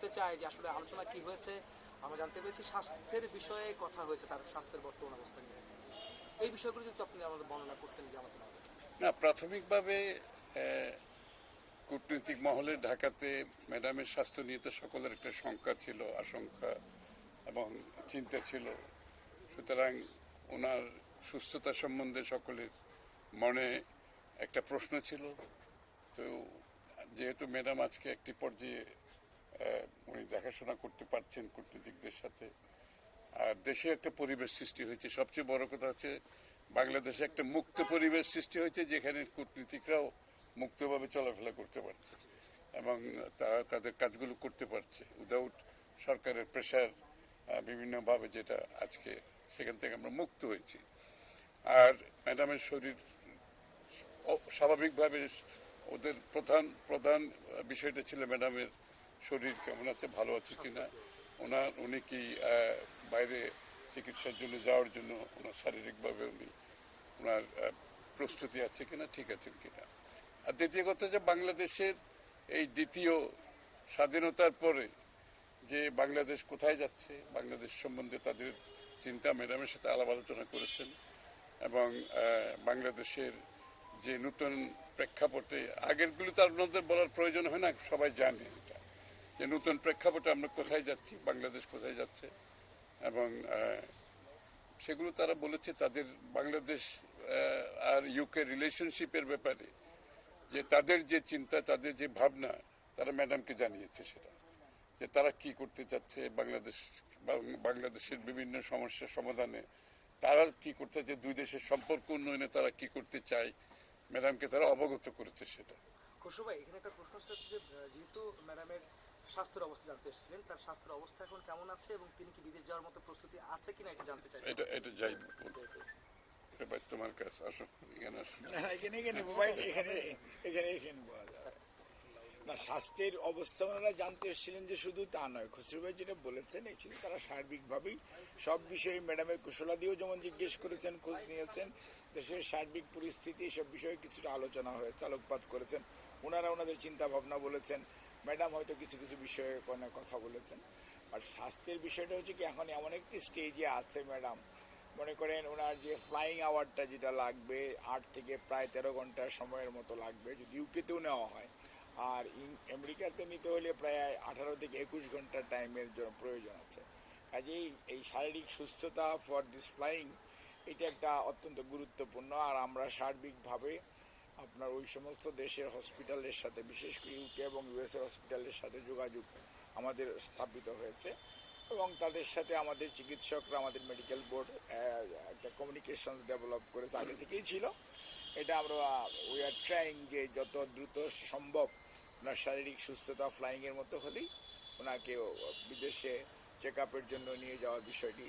জানতে চাই যে আসলে আলোচনা কি হয়েছে, আমরা জানতে পেরেছি স্বাস্থ্যের বিষয়ে কথা হয়েছে, তার স্বাস্থ্যের বর্তমান অবস্থা নিয়ে। এই বিষয়গুলো যদি আপনি আমাদের বর্ণনা করতেন আমাদের না, প্রাথমিকভাবে কূটনৈতিক মহলে ঢাকাতে ম্যাডামের স্বাস্থ্য নিয়ে তো সকলের একটা শঙ্কা ছিল, আশঙ্কা এবং চিন্তা ছিল। সুতরাং ওনার সুস্থতা সম্বন্ধে সকলের মনে একটা প্রশ্ন ছিল। তো যেহেতু ম্যাডাম আজকে একটি পর্যায়ে উনি দেখাশোনা করতে পারছেন কূটনীতিকদের সাথে। আর দেশে একটা পরিবেশ সৃষ্টি হয়েছে। সবচেয়ে বড় কথা হচ্ছে, বাংলাদেশে একটা মুক্ত পরিবেশ সৃষ্টি হয়েছে যেখানে কূটনীতিকরাও মুক্তভাবে চলাফেরা করতে পারছে এবং তারা তাদের কাজগুলো করতে পারছে। উইদাউট সরকারের প্রেশার বিভিন্নভাবে যেটা আজকে সেখান থেকে আমরা মুক্ত হয়েছি। আর ম্যাডামের শরীর স্বাভাবিকভাবে ওদের প্রধান প্রধান বিষয়টা ছিল ম্যাডামের শরীর কেমন আছে, ভালো আছে কিনা, ওনার, উনি কি বাইরে চিকিৎসার জন্য যাওয়ার জন্য ওনার শারীরিকভাবে উনি ওনার প্রস্তুতি আছে কিনা, ঠিক আছেন কিনা? আর দ্বিতীয় কথা যে বাংলাদেশের এই দ্বিতীয় স্বাধীনতার পরে যে বাংলাদেশ কোথায় যাচ্ছে, বাংলাদেশ সম্বন্ধে তাদের চিন্তা ম্যাডামের সাথে আলাপ আলোচনা করেছেন এবং বাংলাদেশের যে নতুন প্রেক্ষাপটে আগেরগুলো তো আপনাদের বলার প্রয়োজন হয় না, সবাই জানে। যে নতুন প্রেক্ষাপটে আমরা কোথায় যাচ্ছি, বাংলাদেশ কোথায় যাচ্ছে, এবং সেগুলো তারা বলেছে তাদের বাংলাদেশ আর ইউকে রিলেশনশিপের ব্যাপারে, যে তাদের যে চিন্তা, তাদের যে ভাবনা, তারা ম্যাডামকে জানিয়েছে সেটা, যে তারা কি করতে চাচ্ছে বাংলাদেশ বাংলাদেশের বিভিন্ন সমস্যার সমাধানে, তারা কি করতে চাচ্ছে দুই দেশের সম্পর্ক উন্নয়নে তারা কি করতে চায়, ম্যাডামকে তারা অবগত করেছে সেটা। খুশু ভাই, এখানে একটা প্রশ্ন যেহেতু ম্যাডামের স্বাস্থ্যের অবস্থা জানতে এসেছিলেন। তার স্বাস্থ্যের অবস্থা এখন কেমন আছে এবং তিনি কি বিদেশ যাওয়ার মতো প্রস্তুতি আছে কিনা এটা জানতে চাই এটা এটা যাই ভাই তোমার কাছে আসো এখানে আসো না, এখানে এখানে মোবাইল এখানে এখানে এখানে বলা যায় না স্বাস্থ্যের অবস্থা ওনারা জানতে এসেছিলেন যে শুধু তা নয় খসরু ভাই যেটা বলেছেন অ্যাকচুয়ালি তারা সার্বিকভাবেই সব বিষয়ে ম্যাডামের কুশলাদিও যেমন জিজ্ঞেস করেছেন খোঁজ নিয়েছেন দেশের সার্বিক পরিস্থিতি সব বিষয়ে কিছুটা আলোচনা হয়েছে আলোকপাত করেছেন। ওনারা ওনাদের চিন্তা ভাবনা বলেছেন। ম্যাডাম হয়তো কিছু কিছু বিষয়ে কোনো কথা বলেছেন আর স্বাস্থ্যের বিষয়টা হচ্ছে কি, এখন এমন একটি স্টেজে আছে ম্যাডাম। মনে করেন ওনার যে ফ্লাইং আওয়ারটা যেটা লাগবে, আট থেকে প্রায় তেরো ঘণ্টার সময়ের মতো লাগবে, যদি ইউকেতেও নেওয়া হয়। আর আমেরিকাতে নিতে হলে প্রায় আঠারো থেকে একুশ ঘণ্টা টাইমের জন্য প্রয়োজন আছে। কাজেই এই শারীরিক সুস্থতা ফর দিস ফ্লাইং এটা একটা অত্যন্ত গুরুত্বপূর্ণ, আর আমরা সার্বিকভাবে আপনার ওই সমস্ত দেশের হসপিটালের সাথে, বিশেষ করে ইউকে এবং ইউএসএ হসপিটালের সাথে যোগাযোগ আমাদের স্থাপিত হয়েছে এবং তাদের সাথে আমাদের চিকিৎসকরা, আমাদের মেডিকেল বোর্ড একটা কমিউনিকেশন ডেভেলপ করেছে, আগে থেকেই ছিল। এটা আমরা উই আর ট্রাইং যে যত দ্রুত সম্ভব ওনার শারীরিক সুস্থতা ফ্লাইংয়ের মতো হলেই ওনাকে বিদেশে চেক আপের জন্য নিয়ে যাওয়ার বিষয়টি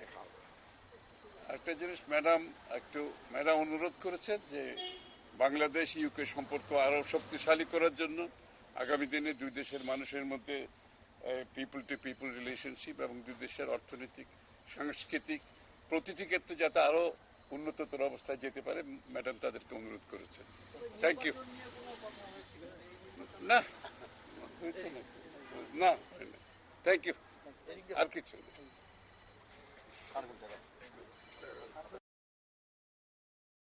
দেখা হবে। একটা জিনিস ম্যাডাম একটু ম্যাডাম অনুরোধ করেছেন যে বাংলাদেশ ইউকে সম্পর্ক আরও শক্তিশালী করার জন্য আগামী দিনে দুই দেশের মানুষের মধ্যে পিপল টু পিপল রিলেশনশিপ এবং দুই দেশের অর্থনৈতিক, সাংস্কৃতিক প্রতিটি ক্ষেত্রে যাতে আরও উন্নততর অবস্থায় যেতে পারে ম্যাডাম তাদেরকে অনুরোধ করেছেন থ্যাংক ইউ না না। থ্যাংক ইউ আর কিছু